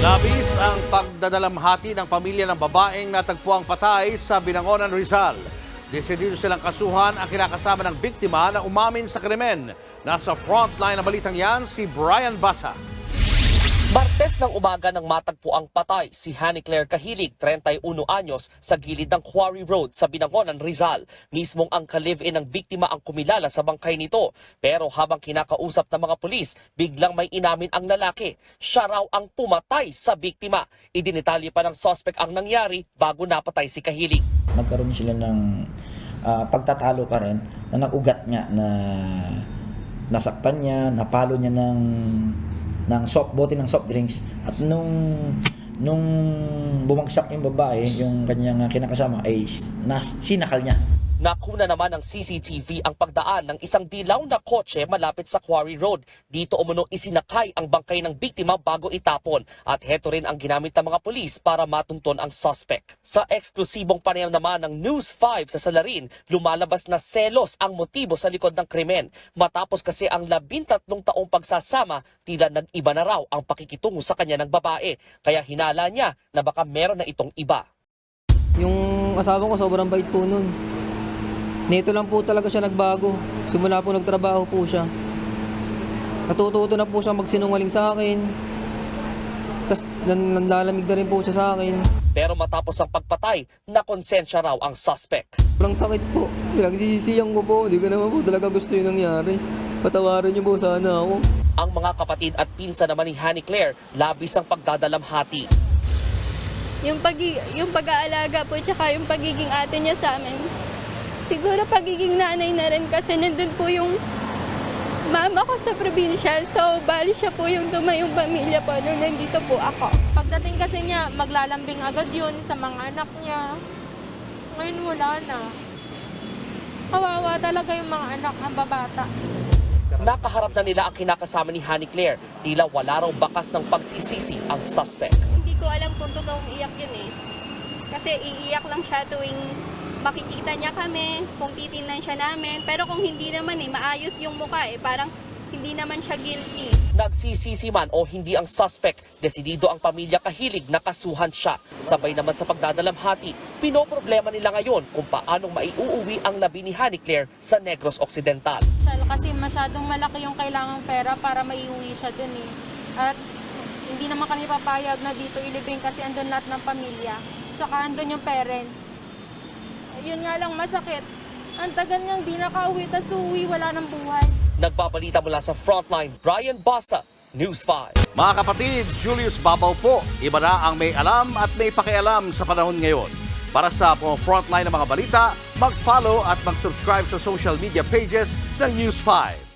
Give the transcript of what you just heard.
Labis ang pagdadalamhati ng pamilya ng babaeng natagpuang patay sa Binangonan, Rizal. Desidido silang kasuhan ang kinakasama ng biktima na umamin sa krimen. Nasa frontline ng balitang yan si Brian Basa. Martes ng umaga nang matagpo ang patay si Honey Claire Kahilig, 31 anyos, sa gilid ng Quarry Road sa Binangonan, Rizal. Mismong ang ka-live-in ng biktima ang kumilala sa bangkay nito. Pero habang kinakausap ng mga pulis, biglang may inamin ang lalaki. Siya raw ang pumatay sa biktima. Idinitalye pa ng suspect ang nangyari bago napatay si Kahilig. nagkaroon sila ng ah, pagtatalo pa rin na nagugat nga na nasaktan niya, napalo niya ng ng soft bote ng soft drinks at nung nung bumagsak yung babae, yung kanyang kinakasama ay nas, sinakal niya. Nakuna naman ng CCTV ang pagdaan ng isang dilaw na kotse malapit sa Quarry Road. Dito umano isinakay ang bangkay ng biktima bago itapon at heto rin ang ginamit ng mga pulis para matunton ang suspect. Sa eksklusibong panayam naman ng News 5 sa Salarin, lumalabas na selos ang motibo sa likod ng krimen. Matapos kasi ang labintatlong taong pagsasama, tila nag-iba na raw ang pakikitungo sa kanya ng babae. Kaya hinala niya na baka meron na itong iba. Yung asawa ko sobrang bait po nun. Nito lang po talaga siya nagbago. Simula po nagtrabaho po siya. Natututo na po siya magsinungaling sa akin. Tapos nan- nanlalamig na rin po siya sa akin. Pero matapos ang pagpatay, nakonsensya raw ang suspect. Walang sakit po. Pinagsisisiyan ko po. Hindi ko naman po talaga gusto yung nangyari. Patawarin niyo po sana ako. Ang mga kapatid at pinsa naman ni Honey Claire, labis ang pagdadalamhati. yung pag yung pag-aalaga po tsaka yung pagiging ate niya sa amin. Siguro pagiging nanay na rin kasi nandun po yung mama ko sa probinsya. So, bali siya po yung tumayong pamilya po nung nandito po ako. Pagdating kasi niya, maglalambing agad yun sa mga anak niya. Ngayon wala na. Kawawa talaga yung mga anak ng babata. Nakaharap na nila ang kinakasama ni Honey Claire. Tila wala raw bakas ng pagsisisi ang suspect. Hindi ko alam kung totoong iyak yun eh. Kasi iiyak lang siya tuwing makikita niya kami, kung titingnan siya namin. Pero kung hindi naman eh, maayos yung mukha eh. Parang hindi naman siya guilty. Nagsisisi man o hindi ang suspect, desidido ang pamilya kahilig na kasuhan siya. Sabay naman sa pagdadalamhati, pinoproblema nila ngayon kung paanong maiuuwi ang labi ni Honey Claire sa Negros Occidental. Kasi masyadong malaki yung kailangang pera para maiuwi siya dun eh. At hindi naman kami papayag na dito ilibing kasi andun lahat ng pamilya. Tsaka andun yung parents. Yun nga lang masakit. Ang tagal niyang di nakauwi, tas uuwi, wala ng buhay. Nagbabalita mula sa Frontline, Brian Basa, News 5. Mga kapatid, Julius Babaw po. Iba na ang may alam at may pakialam sa panahon ngayon. Para sa mga frontline ng mga balita, mag-follow at mag-subscribe sa social media pages ng News 5.